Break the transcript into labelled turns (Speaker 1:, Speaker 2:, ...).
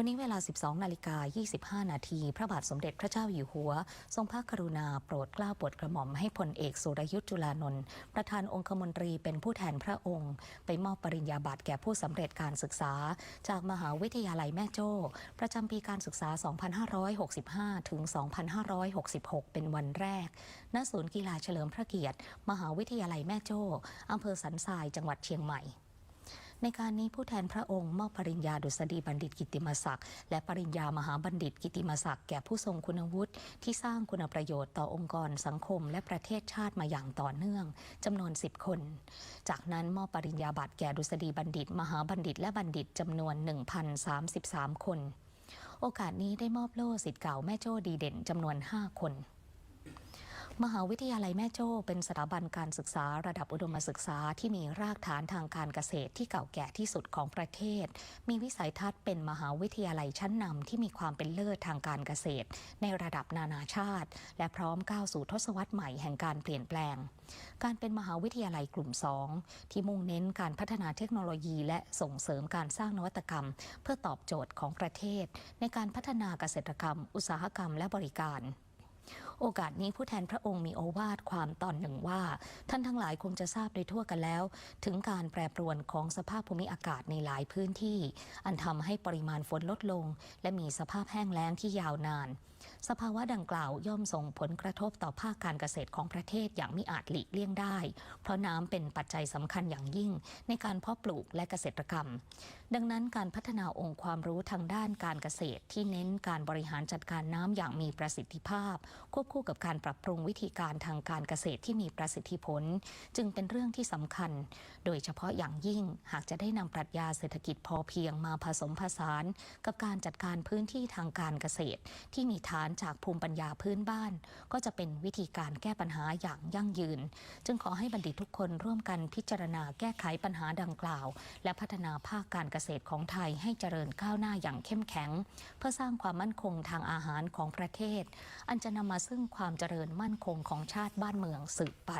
Speaker 1: วันนี้เวลา 12 นาฬิกา 25 นาที พระบาทสมเด็จพระเจ้าอยู่หัว ทรงพระกรุณาโปรดเกล้าโปรดกระหม่อมให้พลเอกสุรยุทธ์จุลานนท์ประธานองคมนตรีเป็นผู้แทนพระองค์ ไปมอบปริญญาบัตรแก่ผู้สำเร็จการศึกษา จากมหาวิทยาลัยแม่โจ้ ประจำปีการศึกษา 2565 ถึง 2566 เป็นวันแรก ณ ศูนย์กีฬาเฉลิมพระเกียรติ มหาวิทยาลัยแม่โจ้อำเภอสันทรายจังหวัดเชียงใหม่ ในการนี้ผู้แทนพระองค์มอบปริญญาดุษฎีบัณฑิตกิติมศักดิ์และปริญญามหาบัณฑิตกิตติมศักดิ์แก่ผู้ทรงคุณวุฒิที่สร้างคุณประโยชน์ต่อองค์กรสังคม และประเทศชาติมาอย่างต่อเนื่องจำนวน 10 คน จากนั้นมอบปริญญาบัตรแก่ดุษฎีบัณฑิต มหาบัณฑิต และบัณฑิตจำนวน 1,033 คน โอกาสนี้ได้มอบโล่สิทธิ์เก่าแม่โจ้ดีเด่นจำนวน 5 คน มหาวิทยาลัยแม่โจ้เป็นสถาบันการศึกษาระดับอุดมศึกษาที่มีรากฐานทางการเกษตรที่เก่าแก่ที่สุดของประเทศ มีวิสัยทัศน์เป็นมหาวิทยาลัยชั้นนำที่มีความเป็นเลิศทางการเกษตร ในระดับนานาชาติ และพร้อมก้าวสู่ทศวรรษใหม่แห่งการเปลี่ยนแปลง การเป็นมหาวิทยาลัยกลุ่ม 2 ที่มุ่งเน้นการพัฒนาเทคโนโลยี และส่งเสริมการสร้างนวัตกรรม เพื่อตอบโจทย์ของประเทศ ในการพัฒนาเกษตรกรรม อุตสาหกรรมและบริการ โอกาสนี้ผู้แทนพระองค์มีโอวาทความตอนหนึ่งว่า ท่านทั้งหลายคงจะทราบโดยทั่วกันแล้ว ถึงการแปรปรวนของสภาพภูมิอากาศในหลายพื้นที่ อันทำให้ปริมาณฝนลดลง และมีสภาพแห้งแล้งที่ยาวนาน สภาวะดังกล่าวย่อมส่งผลกระทบต่อภาคการเกษตรของประเทศอย่างมิอาจหลีกเลี่ยงได้ เพราะน้ำเป็นปัจจัยสำคัญอย่างยิ่ง ในการเพาะปลูกและเกษตรกรรม ดังนั้นการพัฒนาองค์ความรู้ทางด้านการเกษตรที่เน้นการบริหารจัดการน้ำอย่างมีประสิทธิภาพควบคู่กับการปรับปรุงวิธีการทางการเกษตรที่มีประสิทธิผล จึงเป็นเรื่องที่สำคัญ โดยเฉพาะอย่างยิ่งหากจะได้นำปรัชญาเศรษฐกิจพอเพียงมาผสมผสาน กับการจัดการพื้นที่ทางการเกษตร ที่มีฐานจากภูมิปัญญาพื้นบ้าน ก็จะเป็นวิธีการแก้ปัญหาอย่างยั่งยืน จึงขอให้บัณฑิตทุกคนร่วมกันพิจารณาแก้ไขปัญหาดังกล่าว และพัฒนาภาคการเกษตรของไทยให้เจริญก้าวหน้าอย่างเข้มแข็ง เพื่อสร้างความมั่นคงทางอาหารของประเทศ อันจะนำมาซึ่งซึ่งความเจริญมั่นคงของชาติบ้านเมืองสืบไป